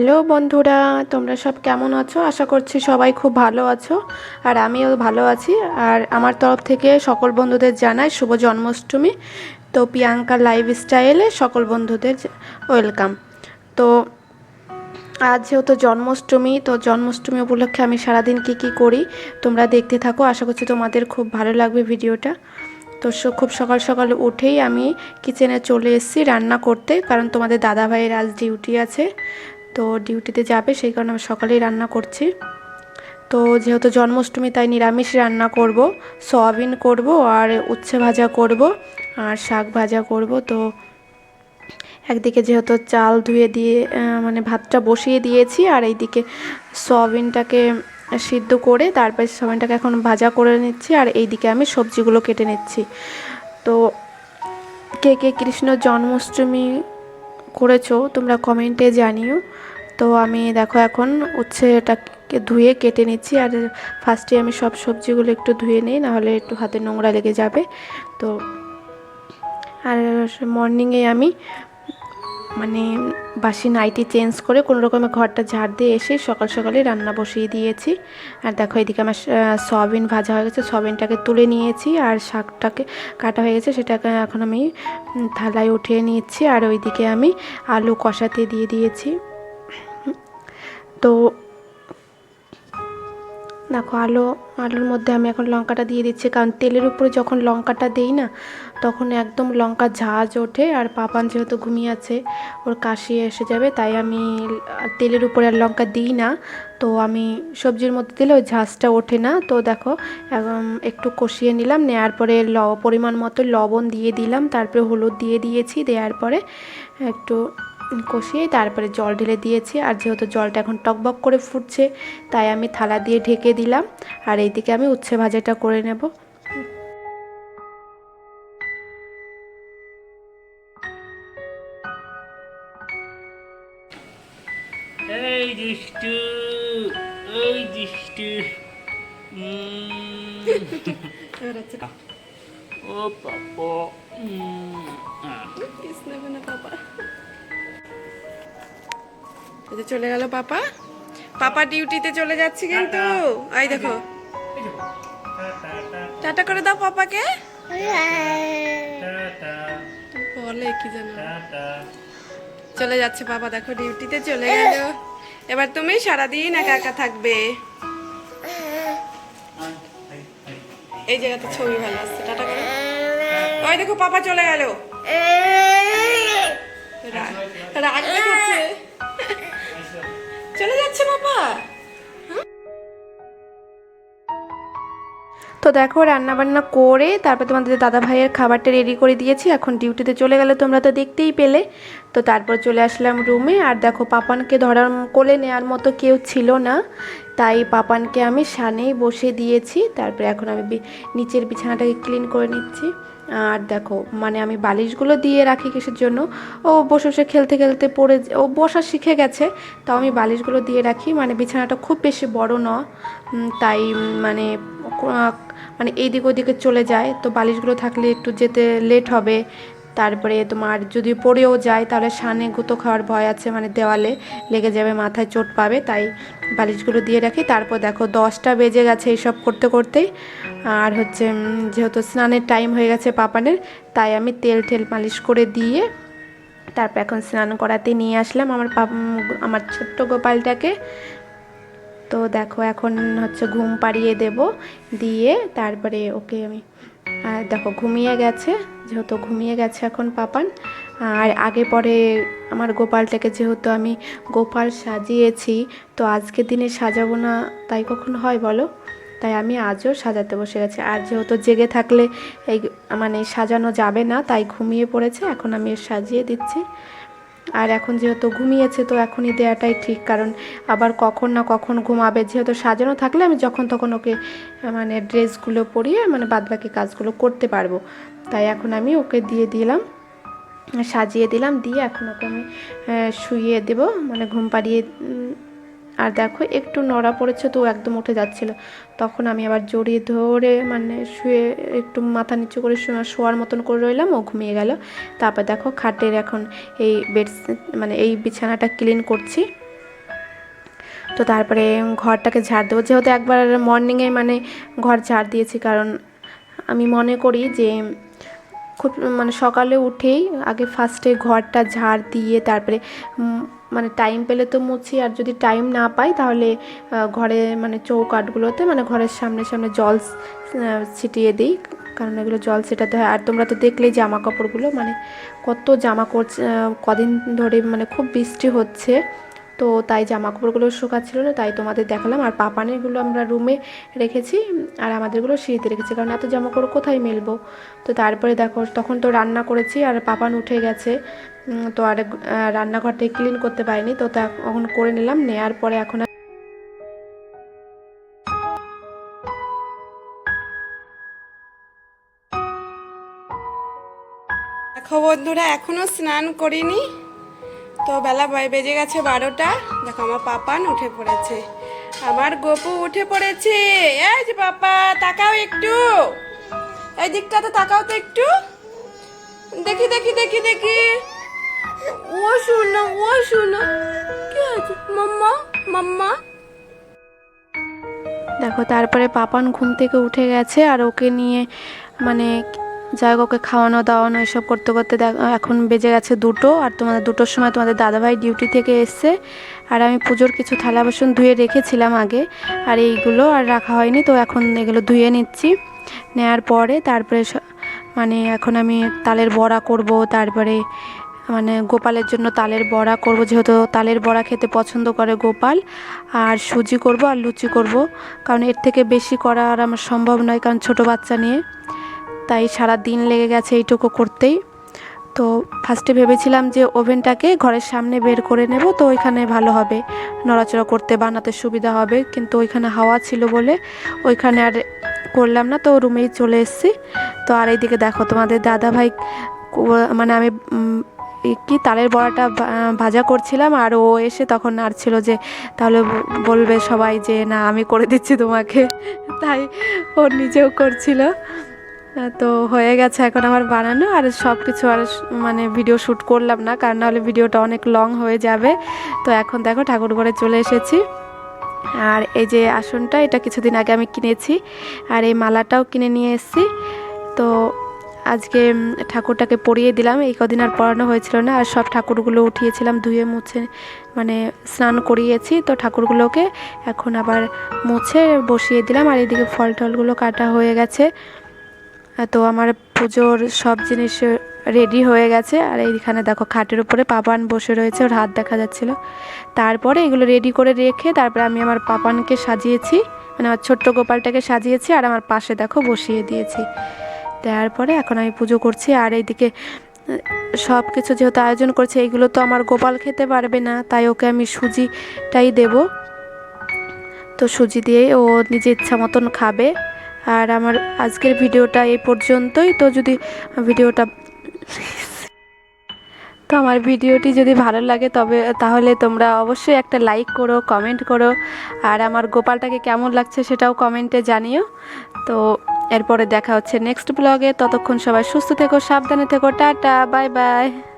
Hello বন্ধুরা, তোমরা সব কেমন আছো? আশা করছি সবাই খুব ভালো আছো, আর আমিও ভালো আছি। আর আমার তরফ থেকে সকল বন্ধুদের জানাই শুভ জন্মাষ্টমী। তো প্রিয়াঙ্কা লাইফ স্টাইলে সকল বন্ধুদের ওয়েলকাম। তো আজ যেহেতু জন্মাষ্টমী, তো জন্মাষ্টমী উপলক্ষে আমি সারাদিন কি কি করি তোমরা দেখতে থাকো। আশা করছি তোমাদের খুব ভালো লাগবে ভিডিওটা। তো খুব সকাল সকাল উঠেই আমি কিচেনে চলে এসেছি রান্না করতে, কারণ তোমাদের দাদা ভাইয়ের আজ ডিউটি আছে। তো ডিউটিতে যাবে, সেই কারণে আমি সকালেই রান্না করছি। তো যেহেতু জন্মাষ্টমী, তাই নিরামিষ রান্না করব, সয়াবিন করব আর উচ্ছে ভাজা করব আর শাক ভাজা করব। তো একদিকে যেহেতু চাল ধুয়ে দিয়ে মানে ভাতটা বসিয়ে দিয়েছি আর এইদিকে সয়াবিনটাকে সিদ্ধ করে তারপরে সয়াবিনটাকে এখন ভাজা করে নিচ্ছি আর এইদিকে আমি সবজিগুলো কেটে নিচ্ছি। তো কে কে কৃষ্ণ জন্মাষ্টমী করেছ, তোমরা কমেন্টে জানিও। তো আমি দেখো এখন হচ্ছে উচ্ছেটাকে ধুয়ে কেটে নিচ্ছি, আর ফার্স্টে আমি সব সবজিগুলো একটু ধুয়ে নিই, নাহলে একটু হাতে নোংরা লেগে যাবে। তো আর মর্নিংয়ে আমি মানে বাসি নাইটি চেঞ্জ করে কোনো রকমে ঘরটা ঝাড় দিয়ে এসে সকাল সকালে রান্না বসিয়ে দিয়েছি। আর দেখো এদিকে আমার সয়াবিন ভাজা হয়ে গেছে, সয়াবিনটাকে তুলে নিয়েছি আর শাকটাকে কাটা হয়ে গেছে, সেটাকে এখন আমি থালায় উঠিয়ে নিয়েছি আর ওইদিকে আমি আলু কষাতে দিয়ে দিয়েছি। তো দেখো আলু, আলুর মধ্যে আমি এখন লঙ্কাটা দিয়ে দিচ্ছি। কারণ তেলের উপরে যখন লঙ্কাটা দেই না, তখন একদম লঙ্কা ঝাঁজ ওঠে আর পাপান যেহেতু ঘুমিয়ে আছে, ওর কাশি এসে যাবে, তাই আমি তেলের উপরে আর লঙ্কা দিই না। তো আমি সবজির মধ্যে দিলে ওই ঝাঁজটা ওঠে না। তো দেখো একটু কষিয়ে নিলাম নেওয়ার পরে ল, পরিমাণ মতো লবণ দিয়ে দিলাম, তারপরে হলুদ দিয়ে দিয়েছি, দেওয়ার পরে একটু কষিয়ে তারপরে জল ঢেলে দিয়েছি। আর যেহেতু জলটা এখন টকবক করে ফুটছে তাই আমি থালা দিয়ে ঢেকে দিলাম। আর এইদিকে আমি উচ্ছে ভাজাটা করে নেব। এই দুষ্টু দুষ্টু ও পাপা উম, আহ। যে চলে গেল পাপা। পাপা ডিউটিতে চলে যাচ্ছে কিন্তু। এই দেখো। টাটা, করে দাও পাপাকে। বলে কি জানো? চলে যাচ্ছে বাবা দেখো ডিউটিতে চলে গেল। এবার তুমি সারাদিন একা একা থাকবে। এই জায়গাতে ছবি ভালো আসছে টাটা করে। ওই দেখো পাপা চলে গেল। রাগ রাগ দেখাচ্ছে চলে যাচ্ছে বাবা। তো দেখো রান্না বান্না করে তারপর তোমাদের দাদা ভাইয়ের খাবারটা রেডি করে দিয়েছি। এখন ডিউটিতে চলে গেলে তোমরা তো দেখতেই পেলে। তো তারপর চলে আসলাম রুমে আর দেখো, পাপানকে ধরার কোলে নেওয়ার মতো কেউ ছিল না। তাই পাপানকে আমি সানেই বসে দিয়েছি। তারপরে এখন আমি নিচের বিছানাটাকে ক্লিন করে নিচ্ছি। আর দেখো মানে আমি বালিশগুলো দিয়ে রাখি কিসের জন্য? ও বসে বসে খেলতে খেলতে পড়ে ও বসা শিখে গেছে, তাও আমি বালিশগুলো দিয়ে রাখি। মানে বিছানাটা খুব বেশি বড় ন তাই মানে মানে এইদিক ওদিকে চলে যায়। তো বালিশগুলো থাকলে একটু যেতে লেট হবে। তারপরে তোমার যদি পড়েও যায়, তাহলে সানে গুঁতো খাওয়ার ভয় আছে মানে দেওয়ালে লেগে যাবে, মাথায় চোট পাবে, তাই বালিশগুলো দিয়ে রাখি। তারপর দেখো, দশটা বেজে গেছে এইসব করতে করতেই। আর হচ্ছে যেহেতু স্নানের টাইম হয়ে গেছে পাপানের, তাই আমি তেল টেল মালিশ করে দিয়ে, তারপর এখন স্নান করাতে নিয়ে আসলাম আমার আমার ছোট্ট গোপালটাকে। তো দেখো, এখন হচ্ছে ঘুম পাড়িয়ে দেব, দিয়ে তারপরে ওকে আমি আর দেখো, ঘুমিয়ে গেছে, যেহেতু ঘুমিয়ে গেছে এখন পাপান। আর আগে পরে আমার গোপালটাকে যেহেতু আমি গোপাল সাজিয়েছি, তো আজকে দিনে সাজাবো না, তাই কখন হয় বলো? তাই আমি আজও সাজাতে বসে গেছি। আর যেহেতু জেগে থাকলে এই মানে সাজানো যাবে না, তাই ঘুমিয়ে পড়েছে, এখন আমি সাজিয়ে দিচ্ছি। আর এখন যেহেতু ঘুমিয়েছে, তো এখনই দেওয়াটাই ঠিক। কারণ আবার কখন না কখন ঘুমাবে। যেহেতু সাজানো থাকলে আমি যখন তখন ওকে মানে ড্রেসগুলো পরিয়ে মানে বাদবাকি কাজগুলো করতে পারব। তাই এখন আমি ওকে দিয়ে দিলাম, সাজিয়ে দিলাম। দিয়ে এখন ওকে আমি শুইয়ে দেবো মানে ঘুম পাড়িয়ে আর দেখো, একটু নড়া পড়েছে তো একদম উঠে যাচ্ছিল। তখন আমি আবার জড়িয়ে ধরে মানে শুয়ে একটু মাথা নিচু করে শোয়া- শোয়ার মতন করে রইলাম, ও ঘুমিয়ে গেল। তারপর দেখো, খাটের এখন এই বেড মানে এই বিছানাটা ক্লিন করছি। তো তারপরে ঘরটাকে ঝাড় দেবো। যেহেতু একবার মর্নিংয়ে মানে ঘর ঝাড় দিয়েছি, কারণ আমি মনে করি যে খুব মানে সকালে উঠেই আগে ফার্স্টে ঘরটা ঝাড় দিয়ে তারপরে মানে টাইম পেলে তো মুছি, আর যদি টাইম না পাই তাহলে ঘরে মানে চৌকাঠগুলোতে মানে ঘরের সামনে সামনে জল ছিটিয়ে দিই। কারণ এগুলো জল ছিটাতে হয়। আর তোমরা তো দেখলেই জামা কাপড়গুলো মানে কত জামা করছে কদিন ধরে মানে খুব বৃষ্টি হচ্ছে। তো তাই জামা কাপড়গুলো শুকাচ্ছিল না, তাই তোমাদের দেখালাম। আর পাপানেরগুলো আমরা রুমে রেখেছি, আর আমাদেরগুলো সিঁড়িতে রেখেছি, কারণ এত জামা কাপড় কোথায় মেলবো? তো তারপরে দেখো, তখন তো রান্না করেছি, আর পাপান উঠে গেছে। তো আর রান্নাঘরটা ক্লিন করতে পারিনি, তো তা এখন করে নিলাম, নেয়ার পরে এখন বন্ধুরা, এখনও স্নান করিনি। তো বেলা বেজে গেছে বারোটা। দেখো আমার পাপান উঠে পড়েছে। আমার গপু উঠে পড়েছে। এই যে পাপা, তাকাও একটু। এই দিকটাতে তাকাও তো একটু। দেখি দেখি দেখি দেখি। ও শুনো ও শুনো। কি আছে মাম্মা মাম্মা। দেখো, তারপরে পাপান ঘুম থেকে উঠে গেছে আর ওকে নিয়ে মানে যাই হোক খাওয়ানো, দাওয়ানো, এসব করতে করতে এখন বেজে গেছে দুটো আর তোমাদের দুটোর সময় তোমাদের দাদাভাই ডিউটি থেকে এসছে। আর আমি পুজোর কিছু থালা বাসন ধুয়ে রেখেছিলাম আগে, আর এইগুলো আর রাখা হয়নি, তো এখন এগুলো ধুয়ে নিচ্ছি। নেওয়ার পরে তারপরে মানে এখন আমি তালের বড়া করব, তারপরে মানে গোপালের জন্য তালের বড়া করব, যেহেতু তালের বড়া খেতে পছন্দ করে গোপাল। আর সুজি করব আর লুচি করব, কারণ এর থেকে বেশি করা আর আমার সম্ভব নয়, কারণ ছোট বাচ্চা নিয়ে। তাই সারা দিন লেগে গেছে এইটুকু করতেই। তো ফার্স্টে ভেবেছিলাম যে ওভেনটাকে ঘরের সামনে বের করে নেব, তো ওইখানে ভালো হবে। নড়াচড়া করতে বানাতে সুবিধা হবে, কিন্তু ওইখানে হাওয়া ছিল বলে ওইখানে আর করলাম না, তো রুমেই চলে এসেছি। তো আর এইদিকে দেখো তোমাদের দাদা ভাই মানে আমি কি তালের বড়াটা ভাজা করছিলাম, আর ও এসে তখন নাড়ছিল যে, তাহলে বলবে সবাই যে, না, আমি করে দিচ্ছি তোমাকে। তাই ও নিজেও করছিল। তো হয়ে গেছে এখন আমার বানানো আর সব কিছু আর মানে ভিডিও শ্যুট করলাম না, কারণ নাহলে ভিডিওটা অনেক লং হয়ে যাবে। তো এখন দেখো ঠাকুর ঘরে চলে এসেছি। আর এই যে আসনটা, এটা কিছুদিন আগে আমি কিনেছি। আর এই মালাটাও কিনে নিয়ে এসেছি। তো আজকে ঠাকুরটাকে পরিয়ে দিলাম। এই কদিন আর পরানো হয়েছিল না, আর সব ঠাকুরগুলো উঠিয়েছিলাম, ধুয়ে মুছে মানে স্নান করিয়েছি। তো ঠাকুরগুলোকে এখন আবার মুছে বসিয়ে দিলাম। আর এদিকে ফল টলগুলো কাটা হয়ে গেছে। তো আমার পুজোর সব জিনিস রেডি হয়ে গেছে। আর এইখানে দেখো খাটের উপরে পাপান বসে রয়েছে, ওর হাত দেখা যাচ্ছিল। তারপরে এগুলো রেডি করে রেখে তারপরে আমি আমার পাপানকে সাজিয়েছি মানে আমার ছোট্ট গোপালটাকে সাজিয়েছি আর আমার পাশে দেখো বসিয়ে দিয়েছি। দেওয়ার পরে এখন আমি পুজো করছি আর এইদিকে সব কিছু যেহেতু আয়োজন করছে, এইগুলো তো আমার গোপাল খেতে পারবে না, তাই ওকে আমি সুজিটাই দেব। তো সুজি দিয়ে ও নিজে ইচ্ছা মতন খাবে। আর আমার আজকের ভিডিওটা এই পর্যন্তই। তো যদি ভিডিওটা তো আমার ভিডিওটি যদি ভালো লাগে, তবে তাহলে তোমরা অবশ্যই একটা লাইক করো, কমেন্ট করো। আর আমার গোপালটাকে কেমন লাগছে সেটাও কমেন্টে জানিও। তো এরপরে দেখা হচ্ছে নেক্সট ব্লগে। ততক্ষণ সবাই সুস্থ থেকো, সাবধানে থেকো। Tata, bye bye.